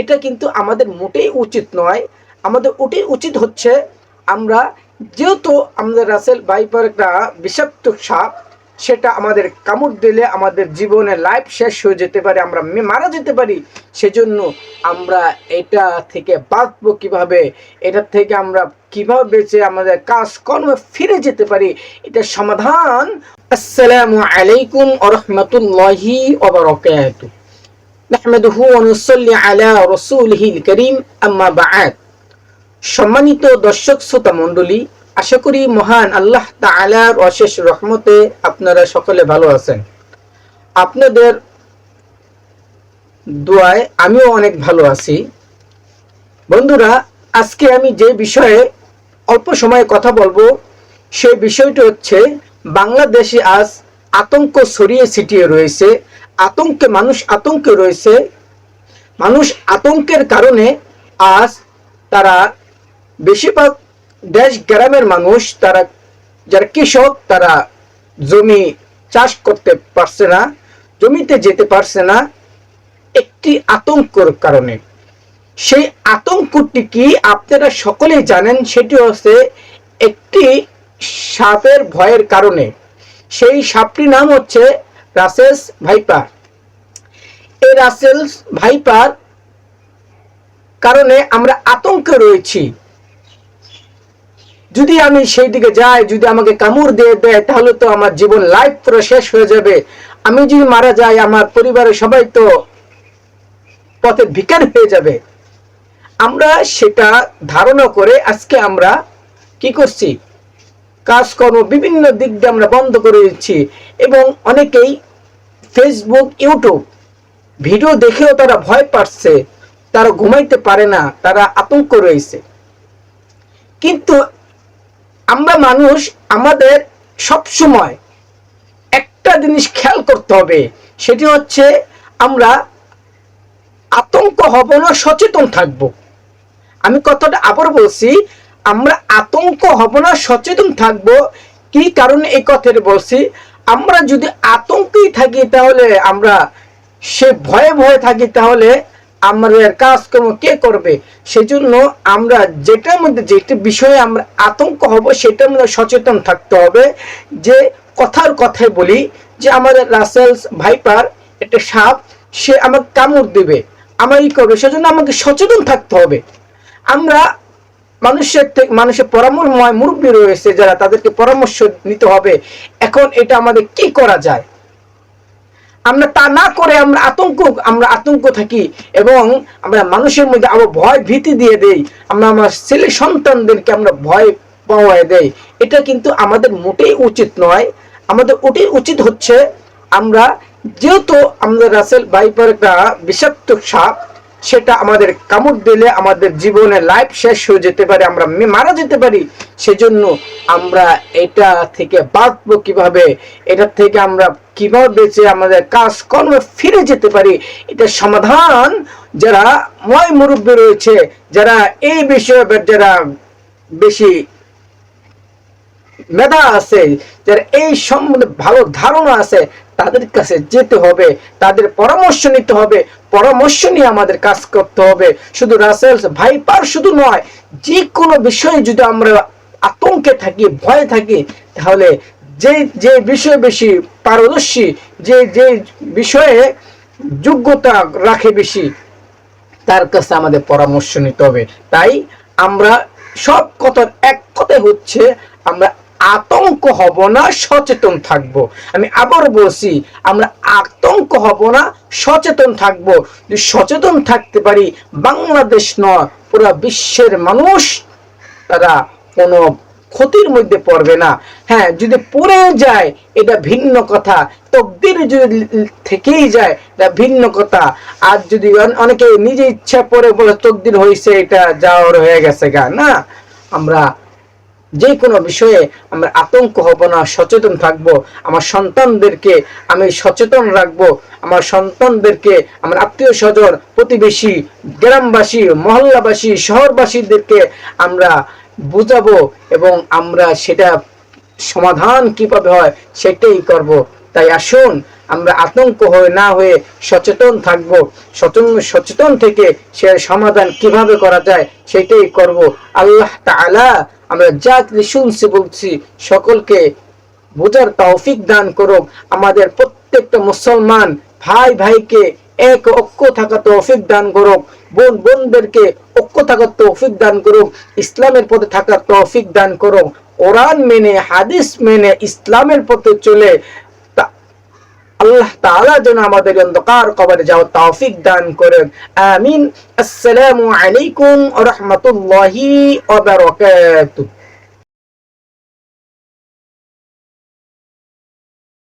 এটা কিন্তু আমাদের মোটেই উচিত নয়। আমাদের ওটাই উচিত হচ্ছে আমরা যেহেতু আমাদের রাসেল ভাইপার একটা বিষাক্ত সাপ, সেটা আমাদের কামড় দিলে আমাদের জীবনে লাইফ শেষ হয়ে যেতে পারে, আমরা মারা যেতে পারি। সেজন্য আমরা এটা থেকে বাঁচবো কীভাবে? এটা থেকে আমরা কীভাবে বেঁচে আমাদের কাজ কর্মে ফিরে যেতে পারি? এটা সমাধান। আসসালামু আলাইকুম আরহামতুল্লাহি ওবরাকাতুহু নাহমাদুহু ওয়া নুসাল্লি আলা রাসূলিহিল কারীম আম্মা বা'দ সম্মানিত দর্শক শ্রোতা মণ্ডলী, আশা করি মহান আল্লাহ তাআলার অশেষ রহমতে আপনারা সকলে ভালো আছেন। আপনাদের দোয়ায় আমিও অনেক ভালো আছি। বন্ধুরা, আজকে আমি যে বিষয়ে অল্প সময়ে কথা বলব সেই বিষয়টি হচ্ছে, বাংলাদেশে আজ আতঙ্ক ছড়িয়ে ছিটিয়ে রয়েছে আতঙ্কে মানুষ আতঙ্কে রয়েছে। মানুষ আতঙ্কের কারণে আজ তারা বেশিরভাগ দেশ গ্রামের মানুষ, তারা যারা কৃষক, তারা জমি চাষ করতে পারছে না, জমিতে যেতে পারছে না। একটি আতঙ্কর কারণে। সেই আতঙ্কটি কি আপনারা সকলেই জানেন, সেটি হচ্ছে একটি সাপের ভয়ের কারণে। সেই সাপটির নাম হচ্ছে রাসেলস ভাইপার। এই রাসেলস ভাইপার কারণে আমরা আতঙ্কে রয়েছি। যদি আমি সেই দিকে যাই, যদি আমাকে কামড় দিয়ে দেয়, তাহলে তো আমার জীবন লাইফ পুরো শেষ হয়ে যাবে। আমি যদি মারা যাই, আমার পরিবারের সবাই তো পথে ভিকার হয়ে যাবে। আমরা সেটা ধারণা করে আজকে আমরা কি করছি? কাজকর্ম বিভিন্ন দিক দিয়ে আমরা বন্ধ করে দিচ্ছি এবং অনেকেই ফেসবুক ইউটিউব ভিডিও দেখেও তারা ভয় পাচ্ছে, তারা ঘুমাইতে পারে না, তারা আতঙ্ক রয়েছে। কিন্তু আমরা মানুষ, আমাদের সব সময় একটা জিনিস খেয়াল করতে হবে, সেটি হচ্ছে আমরা আতঙ্ক হব না, সচেতন থাকব। আমি কথাটা আবার বলছি, আমরা আতঙ্ক হব না, সচেতন থাকব। কি কারণে এই কথাটা বলছি? আমরা যদি আতঙ্কেই থাকি তাহলে আমরা সে ভয়ে ভয়ে থাকি তাহলে আমাদের কাজকর্ম কে করবে? সেজন্য আমরা যেটার মধ্যে যেটা বিষয়ে আমরা আতঙ্ক হব, সেটার মধ্যে সচেতন থাকতে হবে। যে কথার কথায় বলি, যে আমাদের রাসেলস ভাইপার একটা সাপ, সে আমাকে কামড় দেবে আমার ই করবে, সেজন্য আমাকে সচেতন থাকতে হবে। আমরা মানুষের থেকে মানুষের পরামর্শময় মুরব্বী রয়েছে যারা তাদেরকে পরামর্শ নিতে হবে। এখন এটা আমাদের কি করা যায়? আমরা তা না করে আমরা আতঙ্ক আমরা আতঙ্ক থাকি এবং আমরা মানুষের মধ্যে আবার ভয় ভীতি দিয়ে দেই। আমরা আমার ছেলে সন্তানদেরকে আমরা ভয় পাওয়ায় দেই। এটা কিন্তু আমাদের মোটেই উচিত নয়। আমাদের ওটাই উচিত হচ্ছে আমরা যেহেতু আমাদের রাসেল ভাইপার একটা বিষাক্ত সাপ সেটা আমাদের কামড় দিলে আমাদের জীবনে লাইফ শেষ হয়ে যেতে পারে, আমরা মারা যেতে পারি। সেজন্য আমরা এটা থেকে বাঁচবো কীভাবে? এটা থেকে আমরা কীভাবে বেঁচে আমাদের কাজ কর্মে ফিরে যেতে পারি? এটা সমাধান যারা ময় মুরব্বী রয়েছে, যারা এই বিষয়ে যারা বেশি মেধা আছে, যারা এই সম্বন্ধে ভালো ধারণা আছে তাদের কাছে যেতে হবে, তাদের পরামর্শ নিতে হবে, পরামর্শ নিয়ে আমাদের কাজ করতে হবে। শুধু রাসেলস ভাইপার শুধু নয় যে কোনো বিষয়ে যদি আমরা আতঙ্কে থাকি, ভয়ে থাকি, তাহলে যে যে বিষয়ে বেশি পারদর্শী, যে যে বিষয়ে যোগ্যতা রাখে বেশি, তার কাছে আমাদের পরামর্শ নিতে হবে। তাই আমরা সব কথার এক কথাই হচ্ছে, আমরা আতঙ্ক হব না, সচেতন থাকব। আমি আবার বলছি, আমরা আতঙ্ক হব না, সচেতন থাকব। যদি সচেতন থাকতে পারি, বাংলাদেশ নয়, পুরো বিশ্বের মানুষ তারা কোনো ক্ষতির মধ্যে পড়বে না। হ্যাঁ যদি পড়ে যায়, এটা ভিন্ন কথা। তকদির যদি থেকেই যায়, এটা ভিন্ন কথা। আর যদি অনেকে নিজে ইচ্ছা পরে বলে, তকদির হয়েছে এটা যাওয়ার হয়ে গেছে গা। না, আমরা যে কোনো বিষয়ে আমরা আতঙ্ক হব না, সচেতন থাকব। আমার সন্তানদেরকে আমি সচেতন রাখব। আমার সন্তানদেরকে আমার আত্মীয় স্বজন, প্রতিবেশী, গ্রামবাসী, মহল্লাবাসী, শহরবাসীদেরকে আমরা বুঝাবো এবং আমরা সেটা সমাধান কীভাবে হয় সেটাই করব। তাই আসুন আমরা আতঙ্ক হয়ে না হয়ে সচেতন থাকব। সচেতন সচেতন থেকে সে সমাধান কীভাবে করা যায় সেটাই করব। আল্লাহ তাআলা আমরা যা শুনছি, বলছি, সকলকে বোঝার তৌফিক দান করুক। আমাদের প্রত্যেকটা মুসলমান ভাই ভাইকে এক ঐক্য থাকা তৌফিক দান করুক। বোন বোনদেরকে ঐক্য থাকার তৌফিক দান করুক। ইসলামের পথে থাকার তৌফিক দান করুক। কোরআন মেনে, হাদিস মেনে, ইসলামের পথে চলে আল্লাহ তাআলা যেন আমাদের অন্ধকার কবরে যাওয়ার তৌফিক দান করেন। আমিন। আসসালামু আলাইকুম ওয়া রাহমাতুল্লাহি ওয়া